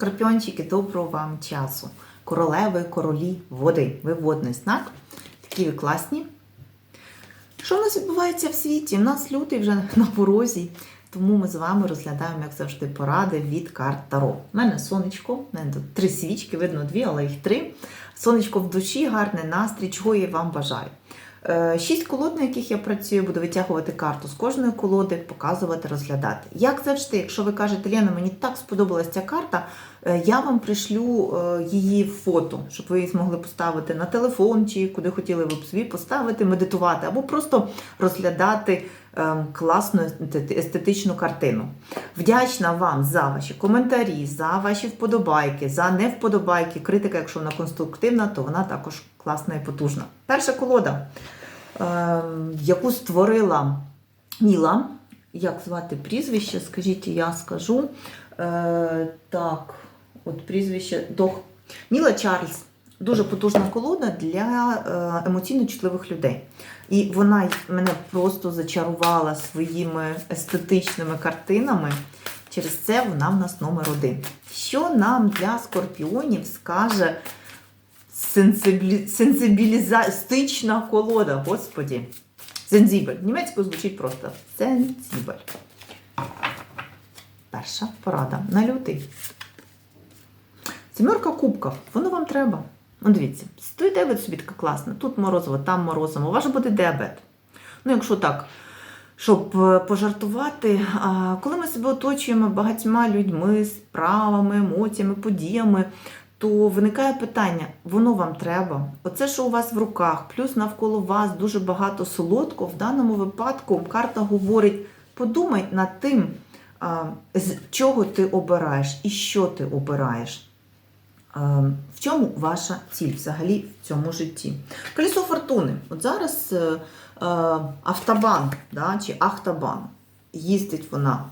Скорпіончики, доброго вам часу. Королеви, королі, води. Ви водний знак. Такі ви класні. Що в нас відбувається в світі? У нас лютий вже на порозі. Тому ми з вами розглядаємо, як завжди, поради від карт Таро. У мене сонечко, у мене тут три свічки, видно дві, але їх три. Сонечко в душі, гарний настрій, чого я вам бажаю. Е, Шість колод, на яких я працюю, буду витягувати карту з кожної колоди, показувати, розглядати. Як завжди, якщо ви кажете, Лена, мені так сподобалася ця карта, е, я вам пришлю е, її фото, щоб ви її змогли поставити на телефон чи куди хотіли ви б собі поставити, медитувати, або просто розглядати класну естетичну картину. Вдячна вам за ваші коментарі, за ваші вподобайки, за невподобайки. Критика, якщо вона конструктивна, то вона також класна і потужна. Перша колода, ем, яку створила Міла. Як звати прізвище? Скажіть, я скажу. Е, так, от прізвище Дох. Міла Чарльз. Дуже потужна колода для е, емоційно чутливих людей. І вона мене просто зачарувала своїми естетичними картинами. Через це вона в нас номер один. Що нам для скорпіонів скаже сенсибілі... сенсибілізастична колода, господі. Сензібель. Німецькою звучить просто сензібель. Перша порада на лютий. Сімерка кубків, воно вам треба. Ну, дивіться, стоїте ви собі така класна, тут морозиво, там морозиво, у вас буде діабет. Ну, якщо так, щоб е, пожартувати, коли ми себе оточуємо багатьма людьми, справами, емоціями, подіями, то виникає питання: воно вам треба? Оце, що у вас в руках, плюс навколо вас дуже багато солодкого, в даному випадку карта говорить: подумай над тим, з чого ти обираєш і що ти обираєш. В чому ваша ціль взагалі в цьому житті? Колесо фортуни. От зараз е, е, автобан да, чи ахтобан. Їздить вона,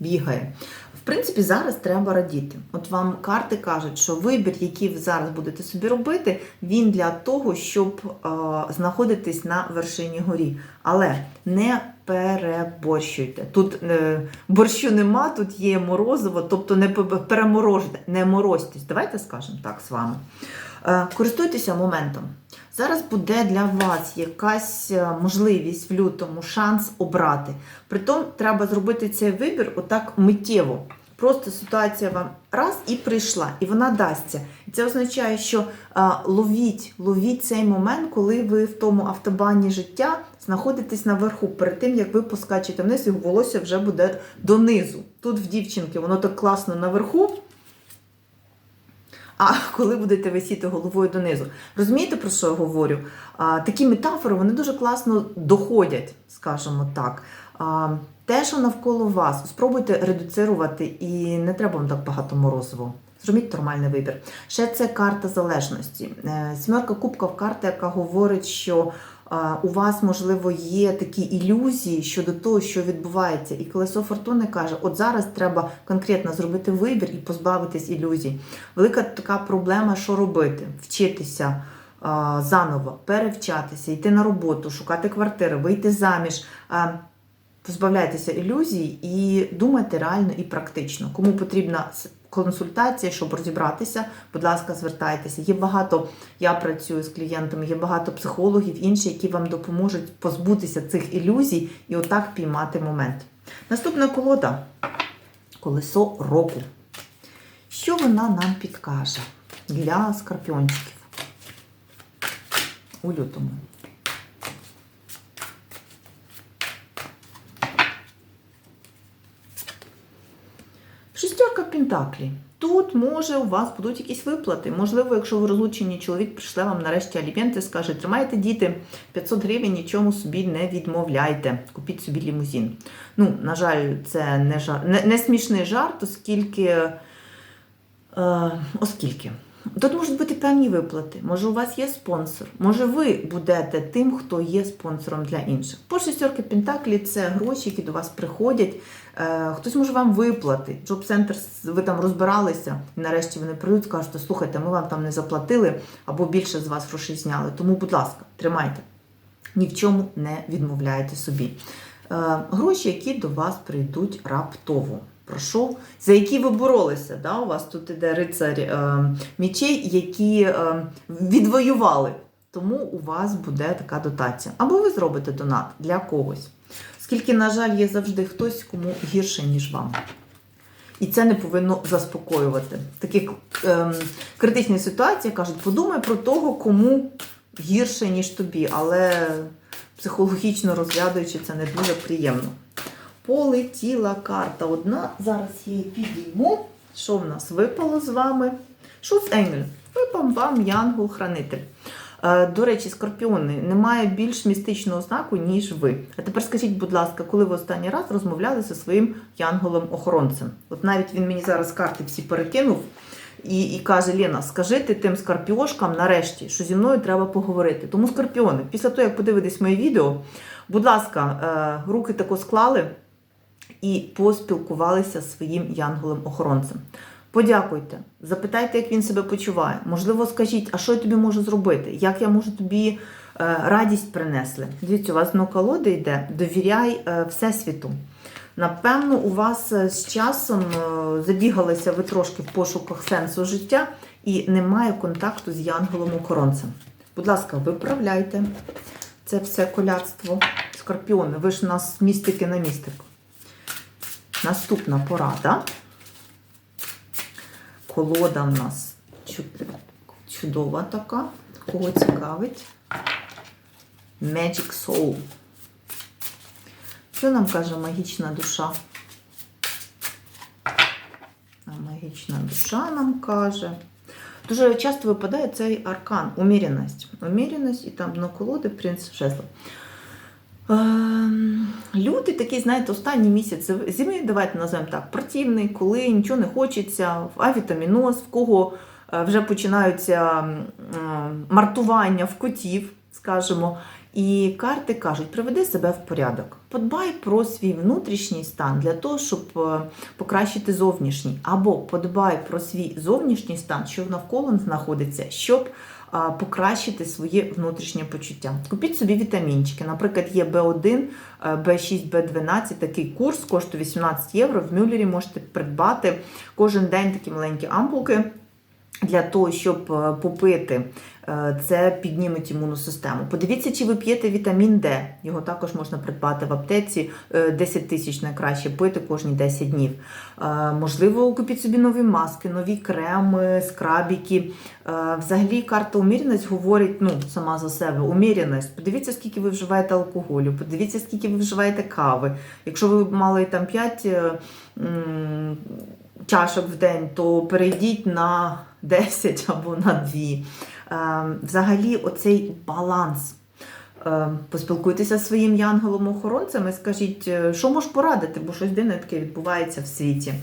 бігає. В принципі, зараз треба радіти. От вам карти кажуть, що вибір, який ви зараз будете собі робити, він для того, щоб е, знаходитись на вершині горі. Але не переборщуйте. Тут е, борщу нема, тут є морозиво, тобто не переморожте, не морозьтесь. Давайте скажемо так з вами. Е, користуйтеся моментом. Зараз буде для вас якась е, можливість в лютому, шанс обрати. Притом треба зробити цей вибір отак миттєво. Просто ситуація вам раз і прийшла, і вона дасться. І це означає, що ловіть, ловіть цей момент, коли ви в тому автобані життя знаходитесь наверху, перед тим як ви поскачете вниз, і волосся вже буде донизу. Тут в дівчинки воно так класно наверху. А коли будете висіти головою донизу. Розумієте, про що я говорю? Такі метафори вони дуже класно доходять, скажімо так. Те, що навколо вас, спробуйте редуцирувати, і не треба вам так багато морозиво. Зробіть нормальний вибір. Ще це карта залежності. Е, Сімерка кубків карта, яка говорить, що у вас, можливо, є такі ілюзії щодо того, що відбувається. І колесо фортуни каже: от зараз треба конкретно зробити вибір і позбавитись ілюзій. Велика така проблема, що робити? Вчитися заново, перевчатися, йти на роботу, шукати квартири, вийти заміж. Позбавляйтеся ілюзій і думайте реально і практично. Кому потрібна консультація, щоб розібратися, будь ласка, звертайтеся. Є багато, я працюю з клієнтами, є багато психологів, інші, які вам допоможуть позбутися цих ілюзій і отак піймати момент. Наступна колода колесо року. Що вона нам підкаже для скорпіончиків у лютому? Шестерка Пентаклі. Тут може у вас будуть якісь виплати. Можливо, якщо ви розлучені, чоловік прийшле вам нарешті аліменти, скаже, тримайте діти 500 гривень, нічому собі не відмовляйте. Купіть собі лімузин. Ну, на жаль, це не жар... не, не смішний жарт, оскільки. Е, оскільки. Тут можуть бути певні виплати. Може, у вас є спонсор, може, ви будете тим, хто є спонсором для інших. По шестерки Пентаклі це гроші, які до вас приходять. Е, хтось може вам виплати. Джоб центр, ви там розбиралися, і нарешті вони прийдуть, скажуть, слухайте, ми вам там не заплатили або більше з вас грошей зняли. Тому, будь ласка, тримайте. Ні в чому не відмовляйте собі. Е, гроші, які до вас прийдуть раптово. Пройшов, за які ви боролися. Да? У вас тут іде рицарь е, мічей, які е, відвоювали. Тому у вас буде така дотація. Або ви зробите донат для когось. Скільки, на жаль, є завжди хтось, кому гірше, ніж вам. І це не повинно заспокоювати. В таких ем, критичних ситуаціях кажуть, подумай про того, кому гірше, ніж тобі. Але психологічно розглядуючи, це не дуже приємно. Полетіла карта одна. Зараз я її підійму. Що в нас випало з вами? Шуц Енгель. Випав вам Янгол-хранитель. Е, До речі, скорпіони, немає більш містичного знаку, ніж ви. А тепер скажіть, будь ласка, коли ви останній раз розмовляли зі своїм янголом-охоронцем? От навіть він мені зараз карти всі перекинув і, і каже: Лена, скажи ти тим скорпіошкам нарешті, що зі мною треба поговорити. Тому скорпіони, після того, як подивитесь моє відео, будь ласка, е, руки тако склали і поспілкувалися зі своїм янголем-охоронцем. Подякуйте, запитайте, як він себе почуває. Можливо, скажіть, а що я тобі можу зробити? Як я можу тобі е, радість принесли? Дивіться, у вас дно колоди йде, довіряй е, Всесвіту. Напевно, у вас е, з часом забігалися ви трошки в пошуках сенсу життя і немає контакту з янголом-охоронцем. Будь ласка, виправляйте це все коляцтво. Скорпіони, ви ж у нас містики на містику. Наступна порада. Колода в нас чудова така. Кого цікавить? Magic Soul. Що нам каже магічна душа? Магічна душа нам каже. Дуже часто випадає цей аркан уміряність. Уміряність і там на колоди принц жезлов. Ем, Люди такі, знаєте, останній місяць зими, давайте називаємо так, противний, коли нічого не хочеться, авітаміноз, в кого е, вже починаються м, мартування в котів, скажімо. І карти кажуть, приведи себе в порядок, подбай про свій внутрішній стан для того, щоб е, покращити зовнішній, або подбай про свій зовнішній стан, що навколо знаходиться, щоб покращити своє внутрішнє почуття. Купіть собі вітамінчики. Наприклад, є B1, B6, B12, такий курс коштує 18 євро. В Мюллері можете придбати кожен день такі маленькі ампулки. Для того, щоб е, попити, Е, це підніметь імунну систему. Подивіться, чи ви п'єте вітамін Д. Його також можна придбати в аптеці. Е, 10 тисяч найкраще пити кожні 10 днів. Е, Можливо, купіть собі нові маски, нові креми, скрабіки. Е, Взагалі, карта уміряність говорить ну, сама за себе. Уміряність. Подивіться, скільки ви вживаєте алкоголю, подивіться, скільки ви вживаєте кави. Якщо ви мали там 5 м, чашок в день, то перейдіть на 10 або на 2. Е, Взагалі, оцей баланс. Е, Поспілкуйтеся зі своїм янголом-охоронцем і скажіть, е, що можеш порадити, бо щось дивне таке відбувається в світі.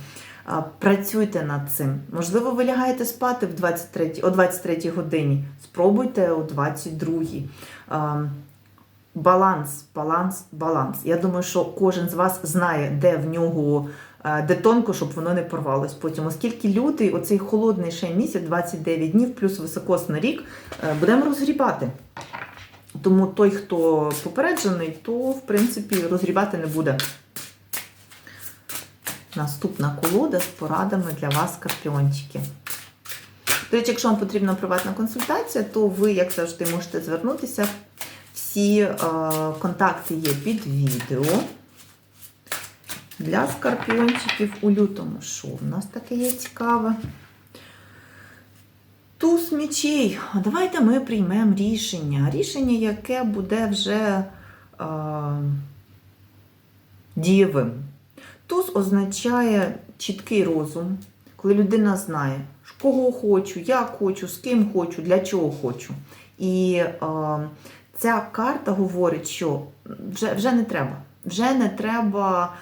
Працюйте над цим. Можливо, ви лягаєте спати в 23, о 23 годині. Спробуйте о 22. Е, Баланс, баланс, баланс. Я думаю, що кожен з вас знає, де в нього де тонко, щоб воно не порвалось потім. Оскільки лютий, оцей холодний ще місяць, 29 днів, плюс високосний рік, е, будемо розгрібати. Тому той, хто попереджений, то в принципі розгрібати не буде. Наступна колода з порадами для вас, скорпіончики. До речі, якщо вам потрібна приватна консультація, то ви, як завжди, можете звернутися. Всі е, контакти є під відео. Для скорпіончиків у лютому. Що в нас таке є цікаве? Туз мічей. Давайте ми приймемо рішення. Рішення, яке буде вже е, дієвим. Туз означає чіткий розум, коли людина знає, кого хочу, як хочу, з ким хочу, для чого хочу. І е, ця карта говорить, що вже, вже не треба. Вже не треба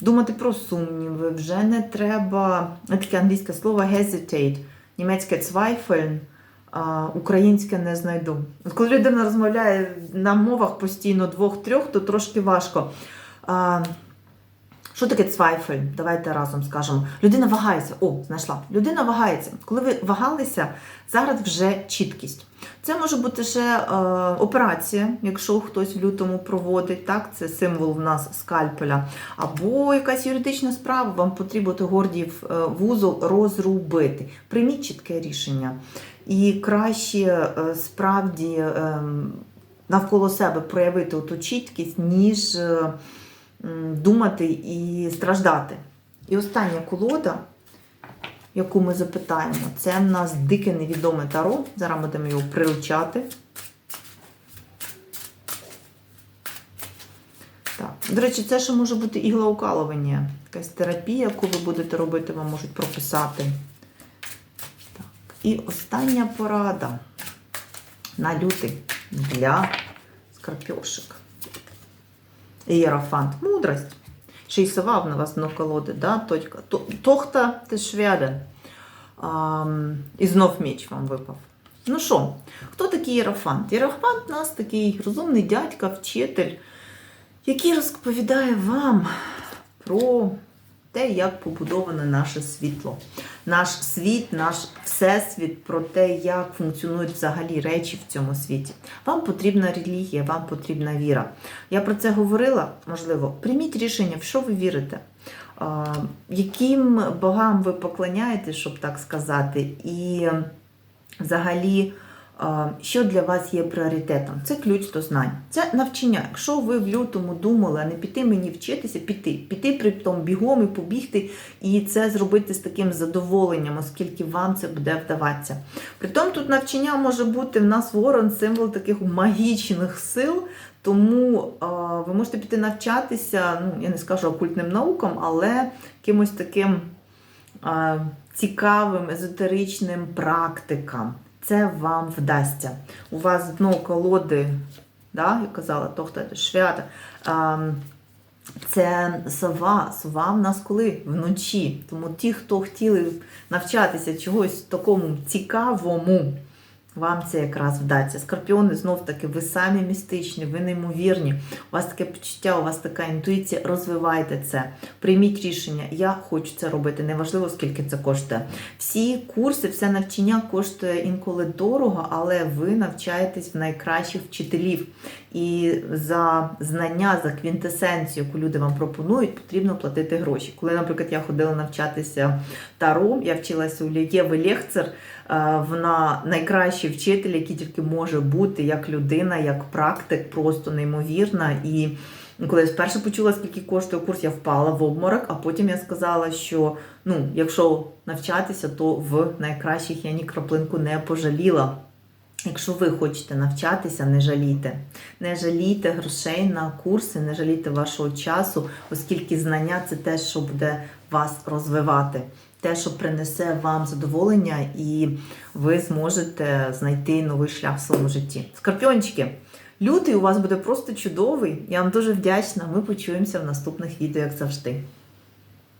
думати про сумніви, вже не треба таке англійське слово hesitate, німецьке zweifeln, українське не знайду. От коли людина розмовляє на мовах постійно двох-трьох, то трошки важко. Що таке цвайфель? Давайте разом скажемо. Людина вагається. О, знайшла. Людина вагається. Коли ви вагалися, зараз вже чіткість. Це може бути ще е, операція, якщо хтось в лютому проводить, так, це символ в нас скальпеля, або якась юридична справа, вам потрібно той гордіїв е, вузол розрубити. Прийміть чітке рішення. І краще е, справді е, навколо себе проявити ту чіткість, ніж е, думати і страждати. І остання колода, яку ми запитаємо, це в нас дике невідоме таро. Зараз будемо його приручати. Так. До речі, це ще може бути іглоукалування. Якась терапія, яку ви будете робити, вам можуть прописати. Так. І остання порада на лютий для скорпіошек. Ієрофант. Мудрость. Ще й сова в вас дно колоди, да? Точка. То- Тохта. Ам, І знов меч вам випав. Ну що, хто такий Єрофант? Єрофант у нас такий розумний дядька, вчитель, який розповідає вам про те, як побудоване наше світло. Наш світ, наш всесвіт, про те, як функціонують взагалі речі в цьому світі. Вам потрібна релігія, вам потрібна віра. Я про це говорила, можливо. Прийміть рішення, в що ви вірите. Яким богам ви поклоняєте, щоб так сказати, і взагалі, що для вас є пріоритетом? Це ключ до знань, це навчання. Якщо ви в лютому думали, а не піти мені вчитися, піти, піти при тому бігом і побігти, і це зробити з таким задоволенням, оскільки вам це буде вдаватися. Притом тут навчання може бути в нас ворон символ таких магічних сил. Тому ви можете піти навчатися, ну я не скажу окультним наукам, але якимось таким цікавим, езотеричним практикам. Це вам вдасться. У вас дно колоди, да, я казала, то хто це швята. Це сова. Сова в нас коли вночі. Тому ті, хто хотіли навчатися чогось такому цікавому, вам це якраз вдасться. Скорпіони знов таки, ви самі містичні, ви неймовірні. У вас таке почуття, у вас така інтуїція. Розвивайте це. Прийміть рішення. Я хочу це робити. Неважливо, скільки це коштує. Всі курси, все навчання коштує інколи дорого, але ви навчаєтесь в найкращих вчителів. І за знання, за квінтесенцію, яку люди вам пропонують, потрібно платити гроші. Коли, наприклад, я ходила навчатися таро, я вчилася у Єви Лехцер, е, вона найкращий вчитель, який тільки може бути як людина, як практик, просто неймовірна. І коли я вперше почула, скільки коштує курс, я впала в обморок, а потім я сказала, що ну, якщо навчатися, то в найкращих я ні краплинку не пожаліла. Якщо ви хочете навчатися, не жалійте. Не жалійте грошей на курси, не жалійте вашого часу, оскільки знання це те, що буде вас розвивати, те, що принесе вам задоволення, і ви зможете знайти новий шлях в своєму житті. Скорпіончики, лютий у вас буде просто чудовий. Я вам дуже вдячна. Ми почуємося в наступних відео, як завжди.